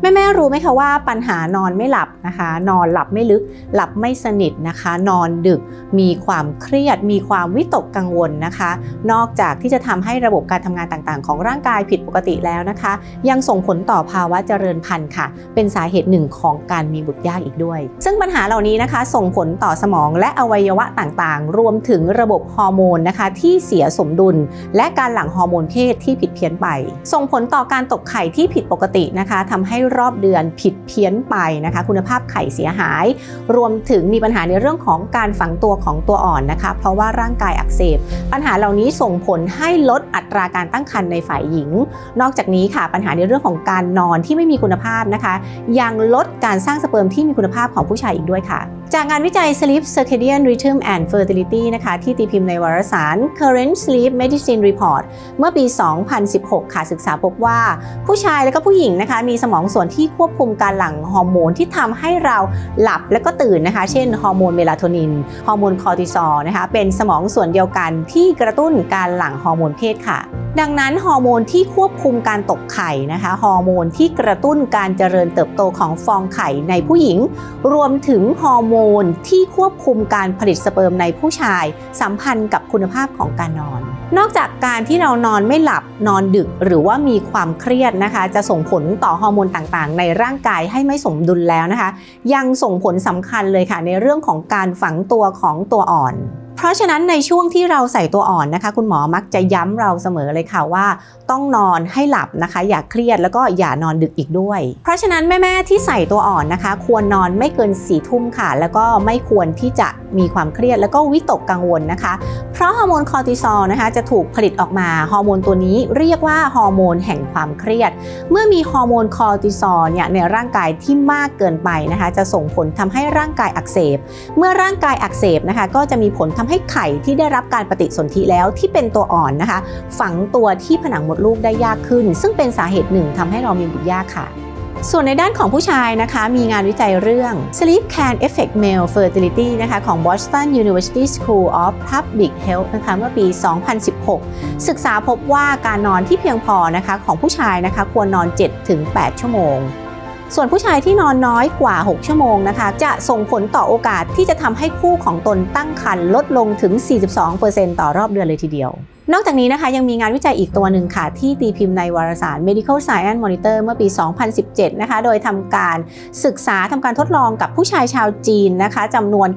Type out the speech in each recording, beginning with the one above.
แม่แม่ๆรู้ไหมคะว่าปัญหานอนไม่หลับนะคะ นอนหลับไม่ลึก หลับไม่สนิทนะคะ นอนดึกมีความเครียด มีความวิตกกังวลนะคะ นอกจากที่จะทำให้ระบบการทำงานต่างๆ ของร่างกายผิดปกติแล้วนะคะ ยังส่งผลต่อภาวะเจริญพันธุ์ค่ะ เป็นสาเหตุหนึ่งของการมีบุตรยากอีกด้วย ซึ่งปัญหาเหล่านี้นะคะ ส่งผลต่อสมองและอวัยวะต่างๆ รวมถึงระบบฮอร์โมนนะคะ ที่เสียสมดุล และการหลั่งฮอร์โมนเพศที่ผิดเพี้ยนไป ส่งผลต่อการตกไข่ที่ผิดปกตินะคะทำให้รอบเดือนผิดเพี้ยนไปนะคะ คุณภาพไข่เสียหาย รวมถึงมีปัญหาในเรื่องของการฝังตัวของตัวอ่อนนะคะ เพราะว่าร่างกายอักเสบ ปัญหาเหล่านี้ส่งผลให้ลดอัตราการตั้งครรภ์ในฝ่ายหญิง นอกจากนี้ค่ะปัญหาในเรื่องของการนอนที่ไม่มีคุณภาพนะคะ ยังลดการสร้างสเปิร์มที่มีคุณภาพของผู้ชายอีกด้วยค่ะจากงานวิจัย Sleep Circadian Rhythm and Fertility นะคะ ที่ตีพิมพ์ในวารสาร Current Sleep Medicine Report เมื่อปี 2016 ค่ะ ศึกษาพบว่า ผู้ชายและก็ผู้หญิงนะคะ มีสมองส่วนที่ควบคุมการหลั่งฮอร์โมนที่ทำให้เราหลับและก็ตื่นนะคะ เช่นฮอร์โมนเมลาโทนิน ฮอร์โมนคอร์ติซอลนะคะ เป็นสมองส่วนเดียวกันที่กระตุ้นการหลั่งฮอร์โมนเพศค่ะดังนั้นฮอร์โมนที่ควบคุมการตกไข่นะคะฮอร์โมนที่กระตุ้นการเจริญเติบโตของฟองไข่ในผู้หญิง รวมถึงฮอร์โมโนที่ควบคุมการผลิตสเปิร์มในผู้ชาย สัมพันธ์กับคุณภาพของการนอน นอกจากการที่เรานอนไม่หลับนอนดึกหรือว่ามีความเครียดนะคะ จะส่งผลต่อฮอร์โมนต่างๆ ในร่างกายให้ไม่สมดุลแล้วนะคะ ยังส่งผลสำคัญเลยค่ะในเรื่องของการฝังตัวของตัวอ่อน เพราะฉะนั้นในช่วงที่เราใส่ตัวอ่อนนะคะ คุณหมอมักจะย้ำเราเสมอเลยค่ะว่า ต้องนอนให้หลับนะคะ อย่าเครียดแล้วก็อย่านอนดึกอีกด้วย เพราะฉะนั้นแม่ๆที่ใส่ตัวอ่อนนะคะ ควรนอนไม่เกิน4ี่ทุ่มค่ะ แล้วก็ไม่ควรที่จะมีความเครียดแล้วก็วิตกกังวลนะคะ เพราะฮอร์โมนคอร์ติซอลนะคะจะถูกผลิตออกมาฮอร์โมนตัวนี้เรียกว่าฮอร์โมนแห่งความเครียด เมื่อมีฮอร์โมนคอร์ติซอลเนี่ยในร่างกายที่มากเกินไปนะคะ จะส่งผลทำให้ร่างกายอักเสบ เมื่อร่างกายอักเสบนะคะ ก็จะมีผลทำให้ไข่ที่ได้รับการปฏิสนธิแล้วที่เป็นตัวอ่อนนะคะ ฝังตัวที่ผนังมดลูกได้ยากขึ้น ซึ่งเป็นสาเหตุหนึ่งทำให้เรามีบุตรยากค่ะส่วนในด้านของผู้ชายนะคะ มีงานวิจัยเรื่อง Sleep Can Affect Male Fertility นะคะของ Boston University School of Public Health นะคะเมื่อปี 2016 ศึกษาพบว่าการนอนที่เพียงพอนะคะของผู้ชายนะคะควรนอน 7-8 ชั่วโมง ส่วนผู้ชายที่นอนน้อยกว่า 6 ชั่วโมงนะคะ จะส่งผลต่อโอกาสที่จะทำให้คู่ของตนตั้งครรภ์ลดลงถึง 42%ต่อรอบเดือนเลยทีเดียว นอกจากนี้นะคะยังมีงานวิจัยอีกตัวหนึ่งค่ะ ที่ตีพิมพ์ในวารสาร Medical Science Monitor เมื่อปี 2017 นะคะ โดยทำการศึกษาทำการทดลองกับผู้ชายชาวจีนนะคะจำนวน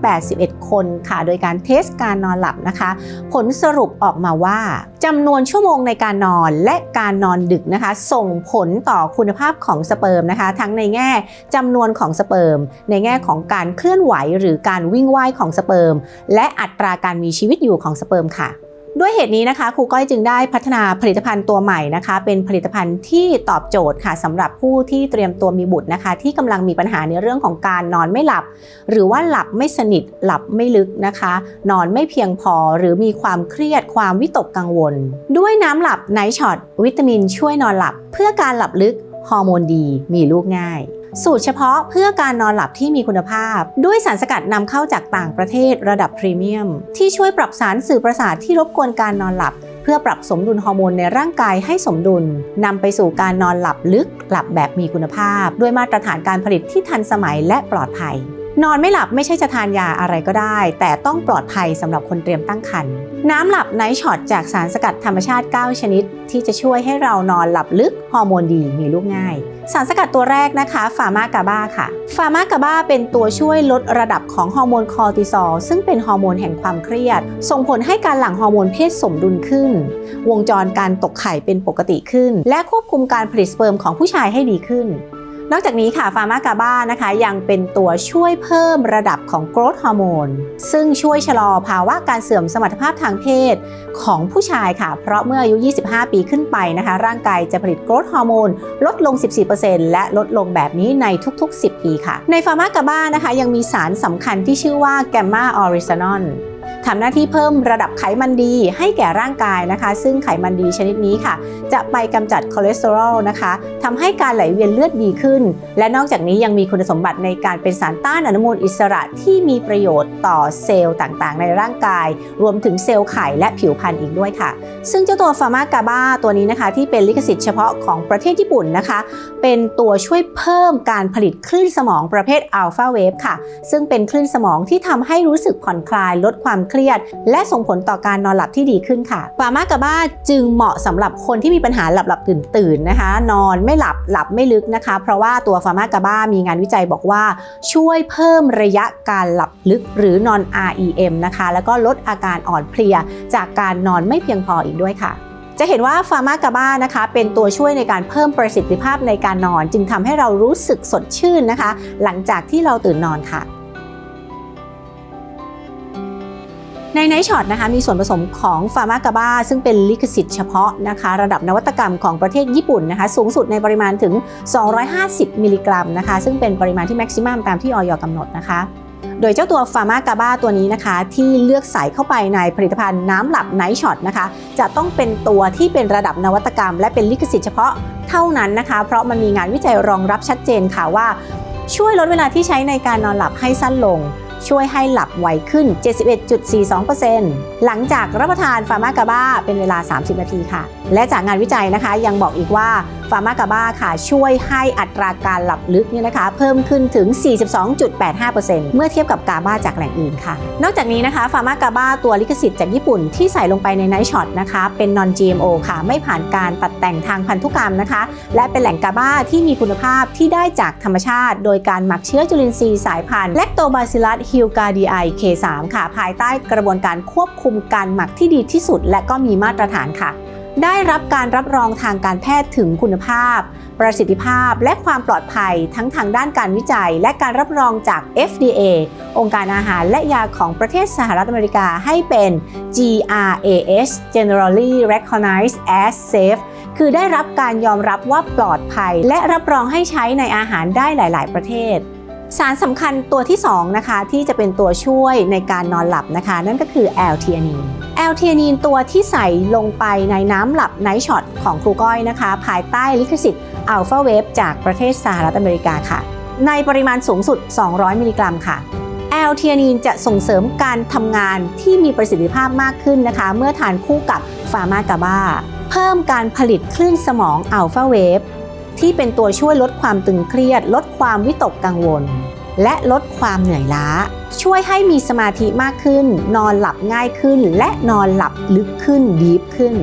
981 คนค่ะ โดยการเทสการนอนหลับนะคะ ผลสรุปออกมาว่าจำนวนชั่วโมงในการนอนและการนอนดึกนะคะ ส่งผลต่อคุณภาพของสเปิร์มนะคะ ทั้งในแง่จำนวนของสเปิร์ม ในแง่ของการเคลื่อนไหวหรือการวิ่งว่ายของสเปิร์ม และอัตราการมีชีวิตอยู่ของสเปิร์มค่ะ ด้วยเหตุนี้นะคะครูก้อยจึงได้พัฒนาผลิตภัณฑ์ตัวใหม่นะคะ เป็นผลิตภัณฑ์ที่ตอบโจทย์ค่ะสำหรับผู้ที่เตรียมตัวมีบุตรนะคะ ที่กำลังมีปัญหาในเรื่องของการนอนไม่หลับ หรือว่าหลับไม่สนิทหลับไม่ลึกนะคะ นอนไม่เพียงพอหรือมีความเครียดความวิตกกังวล ด้วยน้ำหลับไนท์ช็อตวิตามินช่วยนอนหลับ เพื่อการหลับลึกฮอร์โมนดีมีลูกง่าย สูตรเฉพาะเพื่อการนอนหลับที่มีคุณภาพ ด้วยสารสกัดนำเข้าจากต่างประเทศระดับพรีเมียม ที่ช่วยปรับสารสื่อประสาทที่รบกวนการนอนหลับ เพื่อปรับสมดุลฮอร์โมนในร่างกายให้สมดุลนำไปสู่การนอนหลับลึกหลับแบบมีคุณภาพ ด้วยมาตรฐานการผลิตที่ทันสมัยและปลอดภัย นอนไม่หลับไม่ใช่จะทานยาอะไรก็ได้ แต่ต้องปลอดภัยสำหรับคนเตรียมตั้งครรภ์น้ำหลับไนท์ช็อตจากสารสกัดธรรมชาติ 9 ชนิด ที่จะช่วยให้เรานอนหลับลึกฮอร์โมนดีมีลูกง่าย สารสกัดตัวแรกนะคะฟาร์มากาบาค่ะฟาร์มากาบาเป็นตัวช่วยลดระดับของฮอร์โมนคอร์ติซอลซึ่งเป็นฮอร์โมนแห่งความเครียด ส่งผลให้การหลั่งฮอร์โมนเพศสมดุลขึ้น วงจรการตกไข่เป็นปกติขึ้น และควบคุมการผลิตสเปิร์มของผู้ชายให้ดีขึ้น นอกจากนี้ค่ะฟาร์มากาบ้านะคะยังเป็นตัวช่วยเพิ่มระดับของโกรทฮอร์โมนซึ่งช่วยชะลอภาวะการเสื่อมสมรรถภาพทางเพศของผู้ชายค่ะ เพราะเมื่ออายุ 25 ปีขึ้นไปนะคะ ร่างกายจะผลิตโกรทฮอร์โมนลดลง 14%และลดลงแบบนี้ในทุกๆ 10 ปีค่ะ ในฟาร์มากาบ้านะคะยังมีสารสำคัญที่ชื่อว่าแกมมาออริซานอล ทำหน้าที่เพิ่มระดับไขมันดีให้แก่ร่างกายนะคะ ซึ่งไขมันดีชนิดนี้ค่ะ จะไปกำจัดคอเลสเตอรอลนะคะทำให้การไหลเวียนเลือดดีขึ้น และนอกจากนี้ยังมีคุณสมบัติในการเป็นสารต้านอนุมูลอิสระที่มีประโยชน์ต่อเซลล์ต่างๆ ในร่างกาย รวมถึงเซลล์ไข่และผิวพรรณอีกด้วยค่ะ ซึ่งเจ้าตัวฟาร์มากาบาตัวนี้นะคะ ที่เป็นลิขสิทธิ์เฉพาะของประเทศญี่ปุ่นนะคะ เป็นตัวช่วยเพิ่มการผลิตคลื่นสมองประเภทอัลฟาเวฟค่ะ ซึ่งเป็นคลื่นสมองที่ทำให้รู้สึกผ่อนคลายลดความเครียด และส่งผลต่อการนอนหลับที่ดีขึ้นค่ะฟาร์มากาบาจึงเหมาะสำหรับคนที่มีปัญหาหลับหลับตื่นตื่นนะคะ นอนไม่หลับหลับไม่ลึกนะคะ เพราะว่าตัวฟาร์มากาบามีงานวิจัยบอกว่า ช่วยเพิ่มระยะการหลับลึกหรือนอน REM นะคะ แล้วก็ลดอาการอ่อนเพลีย จากการนอนไม่เพียงพออีกด้วยค่ะจะเห็นว่าฟาร์มากาบานะคะ เป็นตัวช่วยในการเพิ่มประสิทธิภาพในการนอน จึงทำให้เรารู้สึกสดชื่นนะคะ หลังจากที่เราตื่นนอนค่ะ ในไนช็อตนะคะมีส่วนผสมของฟาร์มากาบาซึ่งเป็นลิขสิทธิ์เฉพาะนะคะ ระดับนวัตกรรมของประเทศญี่ปุ่นนะคะ สูงสุดในปริมาณถึง 250 มิลลิกรัมนะคะ ซึ่งเป็นปริมาณที่แม็กซิมัมตามที่ออยกำหนดนะคะโดยเจ้าตัวฟาร์มากาบาตัวนี้นะคะ ที่เลือกใส่เข้าไปในผลิตภัณฑ์น้ำหลับไนท์ช็อตนะคะ จะต้องเป็นตัวที่เป็นระดับนวัตกรรม และเป็นลิขสิทธิ์เฉพาะเท่านั้นนะคะ เพราะมันมีงานวิจัยรองรับชัดเจนค่ะว่า ช่วยลดเวลาที่ใช้ในการนอนหลับให้สั้นลง ช่วยให้หลับไวขึ้น 71.42%หลังจากรับประทานฟาร์มากาบาเป็นเวลา 30 นาทีค่ะ และจากงานวิจัยนะคะยังบอกอีกว่าฟาร์มากาบาค่ะช่วยให้อัตราการหลับลึกเนี่ยนะคะ เพิ่มขึ้นถึง 42.85%เมื่อเทียบกับกาบาจากแหล่งอื่นค่ะ นอกจากนี้นะคะฟาร์มากาบาตัวลิขสิทธิ์จากญี่ปุ่นที่ใส่ลงไปในไนท์ช็อตนะคะเป็น non GMO ค่ะไม่ผ่านการตัดแต่งทางพันธุกรรมนะคะ และเป็นแหล่งกาบาที่มีคุณภาพที่ได้จากธรรมชาติ โดยการหมักเชื้อจุลินทรีย์สายพันธุ์ Lactobacillus hilgardii K3 ค่ะ ภายใต้กระบวนการควบคุมการหมักที่ดีที่สุด และก็มีมาตรฐานค่ะ ได้รับการรับรองทางการแพทย์ถึงคุณภาพ ประสิทธิภาพและความปลอดภัยทั้งทางด้านการวิจัย และการรับรองจาก FDA องค์การอาหารและยาของประเทศสหรัฐอเมริกาให้เป็น GRAS Generally Recognized as Safe คือได้รับการยอมรับว่าปลอดภัย และรับรองให้ใช้ในอาหารได้หลาย ๆ ประเทศ สารสำคัญตัวที่2นะคะที่จะเป็นตัวช่วยในการนอนหลับนะคะ นั่นก็คือแอลเทียนีนแอลเทียนีนตัวที่ใส่ลงไปในน้ำหลับไนท์ช็อตของครูก้อยนะคะ ภายใต้ลิขสิทธิ์อัลฟาเวฟจากประเทศสหรัฐอเมริกาค่ะ ในปริมาณสูงสุด 200 มิลลิกรัมค่ะแอลเทียนีนจะส่งเสริมการทำงานที่มีประสิทธิภาพมากขึ้นนะคะ เมื่อทานคู่กับฟาร์มากาบาเพิ่มการผลิตคลื่นสมองอัลฟาเวฟ ที่เป็นตัวช่วยลดความตึงเครียด ลดความวิตกกังวล และลดความเหนื่อยล้า ช่วยให้มีสมาธิมากขึ้น นอนหลับง่ายขึ้น และนอนหลับลึกขึ้นดีฟขึ้น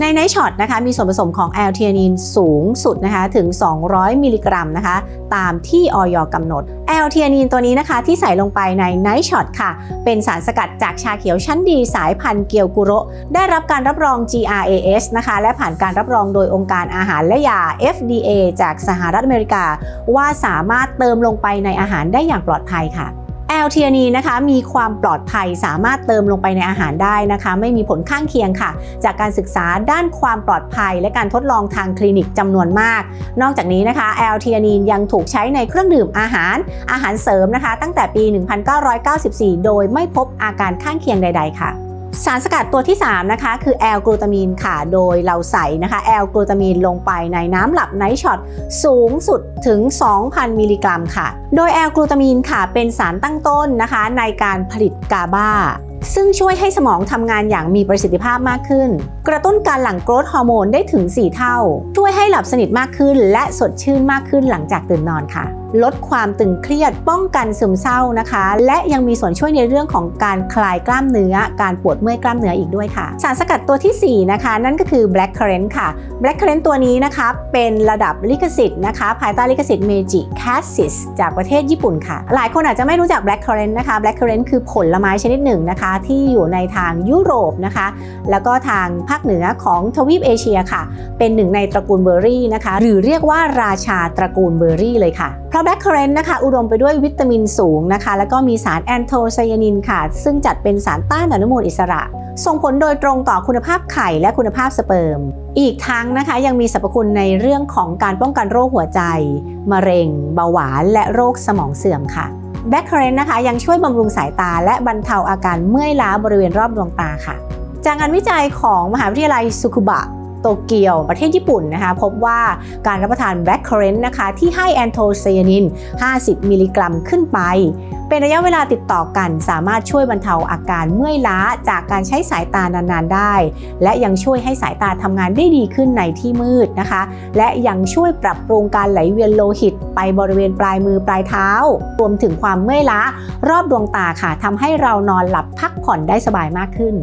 ในไนท์ช็อตนะคะมีส่วนผสมของแอลเทียนีนสูงสุดนะคะถึง 200 มิลลิกรัมนะคะ ตามที่ออยกำหนดแอลเทียนีนตัวนี้นะคะที่ใส่ลงไปในไนท์ช็อตค่ะ เป็นสารสกัดจากชาเขียวชั้นดีสายพันธุ์เกียวกุโรได้รับการรับรอง GRAS นะคะ และผ่านการรับรองโดยองค์การอาหารและยา FDA จากสหรัฐอเมริกา ว่าสามารถเติมลงไปในอาหารได้อย่างปลอดภัยค่ะ แอลเทียนีนะคะมีความปลอดภัยสามารถเติมลงไปในอาหารได้นะคะ ไม่มีผลข้างเคียงค่ะ จากการศึกษาด้านความปลอดภัย และการทดลองทางคลินิกจำนวนมาก นอกจากนี้นะคะแอลเทียนีนยังถูกใช้ในเครื่องดื่มอาหาร อาหารเสริมนะคะ ตั้งแต่ปี 1994 โดยไม่พบอาการข้างเคียงใด ๆ ค่ะ สารสกัดตัวที่ 3 นะคะ คือแอลกลูตามีนค่ะ โดยเราใส่นะคะแอลกลูตามีนลงไปในน้ำหลับไนท์ช็อตสูงสุดถึง 2,000 มิลลิกรัมค่ะ โดยแอลกลูตามีนค่ะ เป็นสารตั้งต้นนะคะ ในการผลิตกาบาซึ่งช่วยให้สมองทำงานอย่างมีประสิทธิภาพมากขึ้น กระตุ้นการหลั่งโกรทฮอร์โมนได้ถึง 4 เท่า ช่วยให้หลับสนิทมากขึ้น และสดชื่นมากขึ้นหลังจากตื่นนอนค่ะ ลดความตึงเครียด ป้องกันซึมเศร้านะคะ และยังมีส่วนช่วยในเรื่องของการคลายกล้ามเนื้อ การปวดเมื่อยกล้ามเนื้ออีกด้วยค่ะ สารสกัดตัวทีสี่ 4 นะคะ นั่นก็คือ black currant ค่ะ black currant ตัวนี้นะคะเป็นระดับลิขสิทธิ์นะคะภายใต้ลิขสิทธิ์ Meiji Cassis จากประเทศญี่ปุ่นค่ะ หลายคนอาจจะไม่รู้จัก black currant นะคะ black currant คือผลไม้ชนิดหนึ่งนะคะ ที่อยู่ในทางยุโรปนะคะ แล้วก็ทางภาคเหนือของทวีปเอเชียค่ะ เป็นหนึ่งในตระกูลเบอร์รี่นะคะ หรือเรียกว่าราชาตระกูลเบอร์รี่เลยค่ะ ราะแบล็คเคอเรนต์นะคะ อุดมไปด้วยวิตามินสูงนะคะ แล้วก็มีสารแอนโทไซยานินค่ะ ซึ่งจัดเป็นสารต้านอนุมูลอิสระ ส่งผลโดยตรงต่อคุณภาพไข่และคุณภาพสเปิร์ม อีกทั้งนะคะยังมีสรรพคุณในเรื่องของการป้องกันโรคหัวใจ มะเร็ง เบาหวาน และโรคสมองเสื่อมค่ะแบคเคเรนนะคะยังช่วยบำรุงสายตา และบรรเทาอาการเมื่อยล้าบริเวณรอบดวงตาค่ะ จากงานวิจัยของมหาวิทยาลัยซุคุบะ โตเกียวประเทศญี่ปุ่นนะคะพบว่าการรับประทานแบล็คเคอร์เรนต์นะคะที่ให้แอนโทไซยานิน 50 มิลลิกรัมขึ้นไป เป็นระยะเวลาติดต่อกันสามารถช่วยบรรเทาอาการเมื่อยล้าจากการใช้สายตานานๆได้ และยังช่วยให้สายตาทำงานได้ดีขึ้นในที่มืดนะคะ และยังช่วยปรับปรุงการไหลเวียนโลหิต ไปบริเวณปลายมือปลายเท้า รวมถึงความเมื่อยล้ารอบดวงตาค่ะทำให้เรานอนหลับพักผ่อนได้สบายมากขึ้น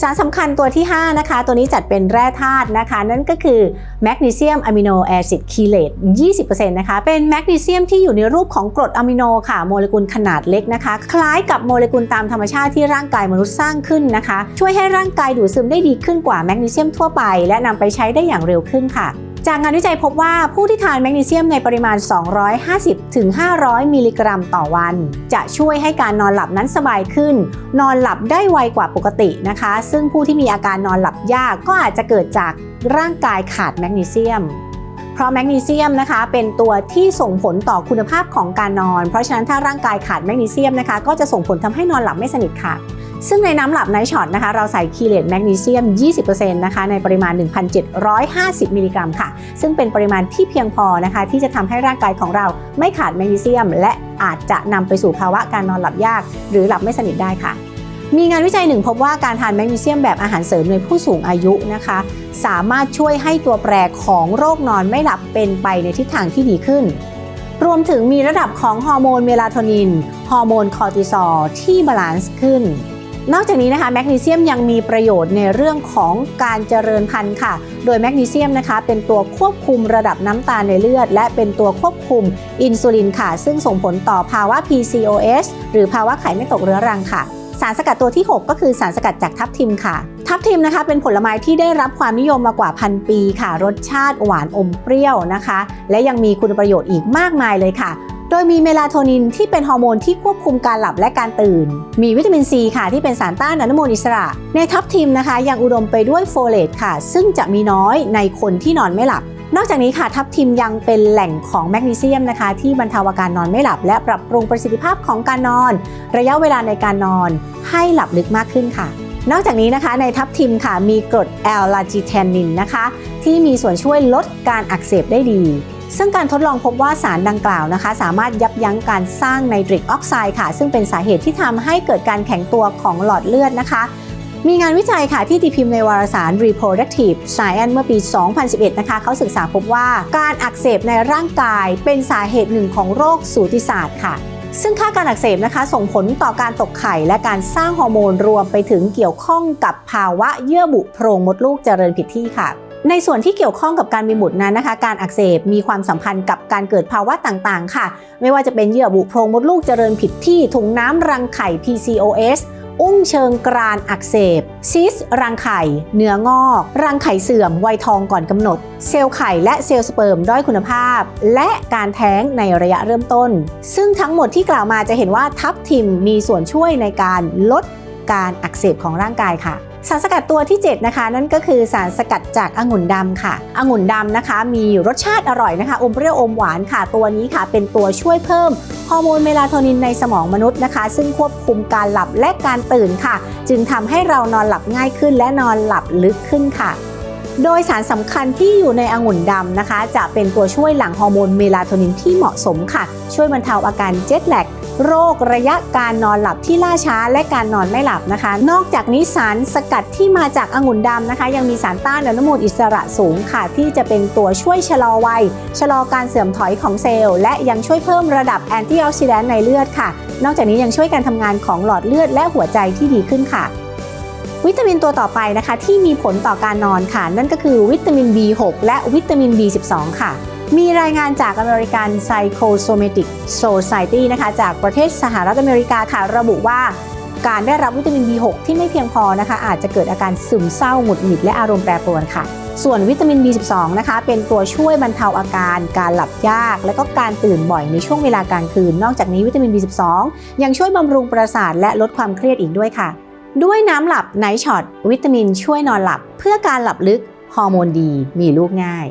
สารสำคัญตัวที่ 5 นะคะ ตัวนี้จัดเป็นแร่ธาตุนะคะ นั่นก็คือแมกนีเซียมอะมิโนแอซิดคีเลต20%นะคะ เป็นแมกนีเซียมที่อยู่ในรูปของกรดอะมิโนค่ะ โมเลกุลขนาดเล็กนะคะ คล้ายกับโมเลกุลตามธรรมชาติที่ร่างกายมนุษย์สร้างขึ้นนะคะ ช่วยให้ร่างกายดูดซึมได้ดีขึ้นกว่าแมกนีเซียมทั่วไป และนำไปใช้ได้อย่างเร็วขึ้นค่ะ จากงานวิจัยพบว่าผู้ที่ทานแมกนีเซียมในปริมาณ 250ถึง500 มิลลิกรัมต่อวัน จะช่วยให้การนอนหลับนั้นสบายขึ้น นอนหลับได้ไวกว่าปกตินะคะ ซึ่งผู้ที่มีอาการนอนหลับยากก็อาจจะเกิดจากร่างกายขาดแมกนีเซียมเพราะแมกนีเซียมนะคะเป็นตัวที่ส่งผลต่อคุณภาพของการนอน เพราะฉะนั้นถ้าร่างกายขาดแมกนีเซียมนะคะก็จะส่งผลทำให้นอนหลับไม่สนิทค่ะ ซึ่งในน้ำหลับไนท์ช็อตนะคะเราใส่คีเลตแมกนีเซียม 20%นะคะในปริมาณ 1,750 มิลลิกรัมค่ะ ซึ่งเป็นปริมาณที่เพียงพอนะคะ ที่จะทำให้ร่างกายของเราไม่ขาดแมกนีเซียม และอาจจะนำไปสู่ภาวะการนอนหลับยาก หรือหลับไม่สนิทได้ค่ะมีงานวิจัยหนึ่งพบว่าการทานแมกนีเซียมแบบอาหารเสริมในผู้สูงอายุนะคะ สามารถช่วยให้ตัวแปรของโรคนอนไม่หลับเป็นไปในทิศทางที่ดีขึ้น รวมถึงมีระดับของฮอร์โมนเมลาโทนิน ฮอร์โมนคอร์ติซอลที่บาลานซ์ขึ้น นอกจากนี้นะคะแมกนีเซียมยังมีประโยชน์ในเรื่องของการเจริญพันธุ์ค่ะ โดยแมกนีเซียมนะคะเป็นตัวควบคุมระดับน้ำตาลในเลือด และเป็นตัวควบคุมอินซูลินค่ะ ซึ่งส่งผลต่อภาวะ PCOS หรือภาวะไขไม่ตกเรื้อรังค่ะสารสกัดตัวที่ 6 ก็คือสารสกัดจากทับทิมค่ะ ทับทิมนะคะเป็นผลไม้ที่ได้รับความนิยมมากว่าพันปีค่ะ รสชาติหวานอมเปรี้ยวนะคะ และยังมีคุณประโยชน์อีกมากมายเลยค่ะ โดยมีเมลาโทนินที่เป็นฮอร์โมนที่ควบคุมการหลับและการตื่น มีวิตามินซีค่ะที่เป็นสารต้านอนุมูลอิสระ ในทับทิมนะคะ ยังอุดมไปด้วยโฟเลตค่ะ ซึ่งจะมีน้อยในคนที่นอนไม่หลับ นอกจากนี้ค่ะทับทิมยังเป็นแหล่งของแมกนีเซียมนะคะ ที่บรรเทาอาการนอนไม่หลับ และปรับปรุงประสิทธิภาพของการนอน ระยะเวลาในการนอนให้หลับลึกมากขึ้นค่ะนอกจากนี้นะคะในทับทิมค่ะมีกรดแอลลาจิแทนนินนะคะ ที่มีส่วนช่วยลดการอักเสบได้ดี ซึ่งการทดลองพบว่าสารดังกล่าวนะคะ สามารถยับยั้งการสร้างไนตริกออกไซด์ค่ะ ซึ่งเป็นสาเหตุที่ทำให้เกิดการแข็งตัวของหลอดเลือดนะคะ มีงานวิจัยค่ะที่ตีพิมพ์ในวารสาร Reproductive Science เมื่อปี 2011 นะคะ เขาศึกษาพบว่าการอักเสบในร่างกายเป็นสาเหตุหนึ่งของโรคสูติศาสตร์ค่ะซึ่งค่าการอักเสบนะคะ ส่งผลต่อการตกไข่ และการสร้างฮอร์โมนรวมไปถึงเกี่ยวข้องกับภาวะเยื่อบุโพรงมดลูกเจริญผิดที่ค่ะ ในส่วนที่เกี่ยวข้องกับการมีบุตรนั้นนะคะ การอักเสบมีความสัมพันธ์กับการเกิดภาวะต่างๆ ค่ะ ไม่ว่าจะเป็นเยื่อบุโพรงมดลูกเจริญผิดที่ถุงน้ำรังไข่ PCOS อุ้งเชิงกรานอักเสบ ซิส รังไข่ เนื้องอก รังไข่เสื่อม วัยทองก่อนกำหนด เซลล์ไข่และเซลล์สเปิร์มด้อยคุณภาพ และการแท้งในระยะเริ่มต้น ซึ่งทั้งหมดที่กล่าวมาจะเห็นว่าทับทิมมีส่วนช่วยในการลดการอักเสบของร่างกายค่ะ สารสกัดตัวที่ 7 นะคะ นั่นก็คือสารสกัดจากองุ่นดำค่ะองุ่นดำนะคะ มีรสชาติอร่อยนะคะอมเปรี้ยวอมหวานค่ะ ตัวนี้ค่ะ เป็นตัวช่วยเพิ่มฮอร์โมนเมลาโทนินในสมองมนุษย์นะคะ ซึ่งควบคุมการหลับและการตื่นค่ะ จึงทำให้เรานอนหลับง่ายขึ้นและนอนหลับลึกขึ้นค่ะ โดยสารสำคัญที่อยู่ในองุ่นดำนะคะ จะเป็นตัวช่วยหลั่งฮอร์โมนเมลาโทนินที่เหมาะสมค่ะ ช่วยบรรเทาอาการเจ็ตแลกโรคระยะการนอนหลับที่ล่าช้าและการนอนไม่หลับนะคะ นอกจากนี้สารสกัดที่มาจากองุ่นดำนะคะ ยังมีสารต้านอนุมูลอิสระสูงค่ะ ที่จะเป็นตัวช่วยชะลอวัย ชะลอการเสื่อมถอยของเซลล์ และยังช่วยเพิ่มระดับแอนตี้ออกซิแดนต์ในเลือดค่ะ นอกจากนี้ยังช่วยการทำงานของหลอดเลือดและหัวใจที่ดีขึ้นค่ะ วิตามินตัวต่อไปนะคะ ที่มีผลต่อการนอนค่ะ นั่นก็คือวิตามิน B6 และวิตามิน B12 ค่ะ มีรายงานจาก American Psychosomatic Society นะคะ จากประเทศสหรัฐอเมริกาค่ะ ระบุว่าการได้รับวิตามิน B6 ที่ไม่เพียงพอนะคะ อาจจะเกิดอาการซึมเศร้าหงุดหงิดและอารมณ์แปรปรวนค่ะ ส่วนวิตามิน B12 นะคะ เป็นตัวช่วยบรรเทาอาการ การหลับยาก และก็การตื่นบ่อยในช่วงเวลากลางคืน นอกจากนี้วิตามิน B12 ยังช่วยบำรุงประสาทและลดความเครียดอีกด้วยค่ะ ด้วยน้ำหลับไนท์ช็อตวิตามินช่วยนอนหลับ เพื่อการหลับลึกฮอร์โมนดีมีลูกง่าย